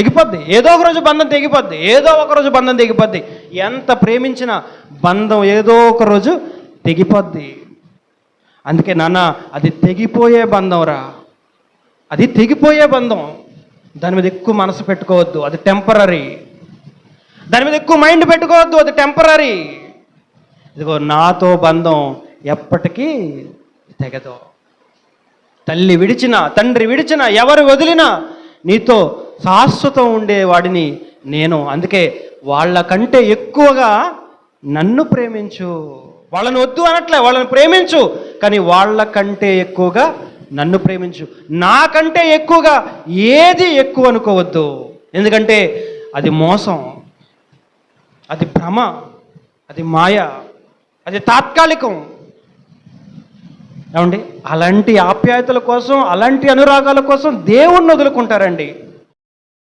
తెగిపోద్ది. ఏదో ఒక రోజు బంధం తెగిపోద్ది. ఏదో ఒక రోజు బంధం తెగిపోద్ది. ఎంత ప్రేమించిన బంధం ఏదో ఒక రోజు తెగిపోద్ది. అందుకే నాన్న అది తెగిపోయే బంధం రా అది తెగిపోయే బంధం. దాని మీద ఎక్కువ మనసు పెట్టుకోవద్దు. అది టెంపరీ దాని మీద ఎక్కువ మైండ్ పెట్టుకోవద్దు. అది టెంపరీ ఇదిగో నాతో బంధం ఎప్పటికీ తెగదు. తల్లి విడిచిన తండ్రి విడిచిన ఎవరు వదిలినా నీతో శాశ్వతం ఉండేవాడిని నేను. అందుకే వాళ్ళకంటే ఎక్కువగా నన్ను ప్రేమించు. వాళ్ళని వద్దు అనట్లే వాళ్ళని ప్రేమించు. కానీ వాళ్ళకంటే ఎక్కువగా నన్ను ప్రేమించు. నాకంటే ఎక్కువగా ఏది ఎక్కువ అనుకోవద్దు. ఎందుకంటే అది మోసం అది భ్రమ అది మాయ అది తాత్కాలికం. ఏమండి? అలాంటి ఆప్యాయతల కోసం అలాంటి అనురాగాల కోసం దేవుణ్ణి వదులుకుంటారండి.